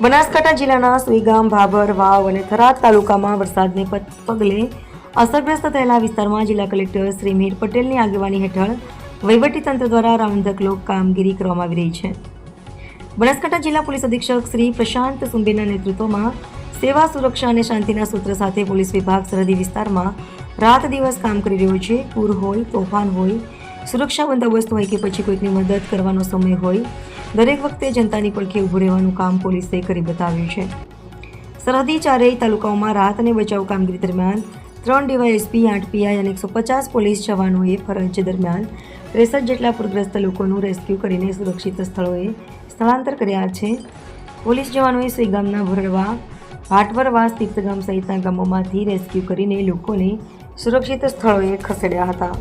બનાસકાંઠા જિલ્લાના સુઈગામ, ભાભર, વાવ અને થરાદ તાલુકામાં વરસાદને પગલે અસરગ્રસ્ત થયેલા વિસ્તારમાં જિલ્લા કલેક્ટર શ્રી મીર પટેલની આગેવાની હેઠળ વહીવટીતંત્ર દ્વારા રાઉન્ડ ધ ક્લોક કામગીરી કરવામાં આવી રહી છે. બનાસકાંઠા જિલ્લા પોલીસ અધિક્ષક શ્રી પ્રશાંત સુંબેના નેતૃત્વમાં સેવા, સુરક્ષા અને શાંતિના સૂત્ર સાથે પોલીસ વિભાગ સરહદી વિસ્તારમાં રાત દિવસ કામ કરી રહ્યો છે. પૂર હોય, તોફાન હોય, સુરક્ષા બંદોબસ્ત હોય કે પછી કોઈકની મદદ કરવાનો સમય હોય દરેક વખતે જનતાની પડખે ઊભું રહેવાનું કામ પોલીસે કરી બતાવ્યું છે. સરહદી ચારેય તાલુકાઓમાં રાહત અને બચાવ કામગીરી દરમિયાન ત્રણ ડીવાયએસપી, આઠ પીઆઈ અને એકસો પચાસ પોલીસ જવાનોએ ફરજ દરમિયાન ત્રેસઠ જેટલા પૂરગ્રસ્ત લોકોનું રેસ્ક્યુ કરીને સુરક્ષિત સ્થળોએ સ્થળાંતર કર્યા છે. પોલીસ જવાનોએ સુઈગામના ભરડવા ભાટવરવાસ તીર્થગામ સહિતના ગામોમાંથી રેસ્ક્યુ કરીને લોકોને સુરક્ષિત સ્થળોએ ખસેડ્યા હતા.